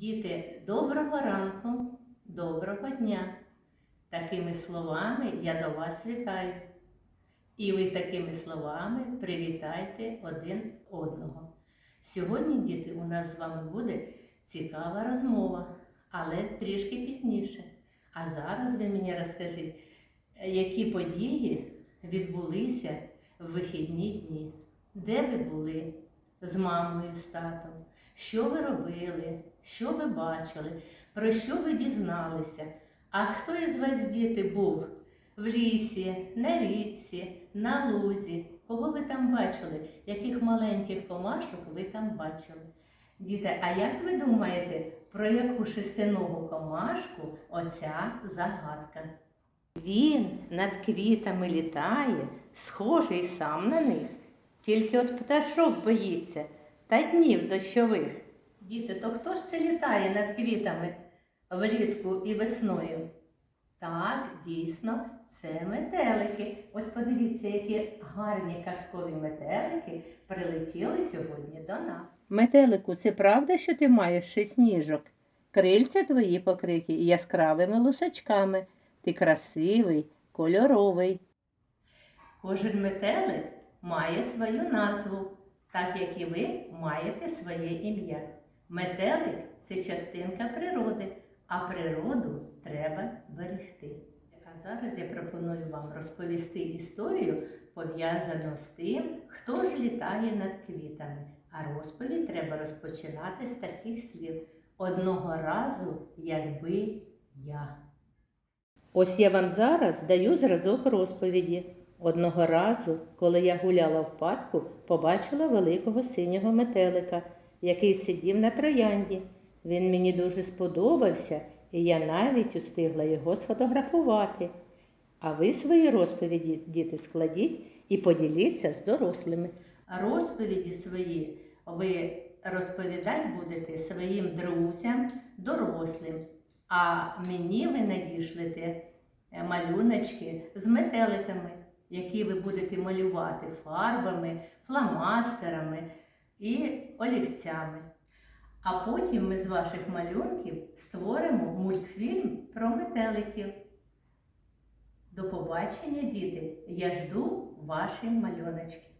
Діти, доброго ранку, доброго дня. Такими словами я до вас вітаю. І ви такими словами привітайте один одного. Сьогодні, діти, у нас з вами буде цікава розмова, але трішки пізніше. А зараз ви мені розкажіть, які події відбулися в вихідні дні? Де ви були з мамою, з татом? Що ви робили? Що ви бачили? Про що ви дізналися? А хто із вас, діти, був в лісі, на річці, на лузі? Кого ви там бачили? Яких маленьких комашок ви там бачили? Діти, а як ви думаєте, про яку шестиногу комашку оця загадка? Він над квітами літає, схожий сам на них, тільки от пташок боїться та днів дощових. Діти, то хто ж це літає над квітами влітку і весною? Так, дійсно, це метелики. Ось подивіться, які гарні казкові метелики прилетіли сьогодні до нас. Метелику, це правда, що ти маєш шість ніжок? Крильця твої покриті яскравими лусачками. Ти красивий, кольоровий. Кожен метелик має свою назву, так як і ви маєте своє ім'я. Метелик це частинка природи, а природу треба берегти. А зараз я пропоную вам розповісти історію, пов'язану з тим, хто ж літає над квітами. А розповідь треба розпочинати з таких слів. Одного разу, якби я. Ось я вам зараз даю зразок розповіді. Одного разу, коли я гуляла в парку, побачила великого синього метелика, який сидів на троянді. Він мені дуже сподобався, і я навіть устигла його сфотографувати. А ви свої розповіді, діти, складіть і поділіться з дорослими. Розповіді свої ви розповідати будете своїм друзям, дорослим. А мені ви надішлете малюночки з метеликами, які ви будете малювати фарбами, фломастерами і олівцями. А потім ми з ваших малюнків створимо мультфільм про метеликів. До побачення, діти! Я жду ваші малюночки.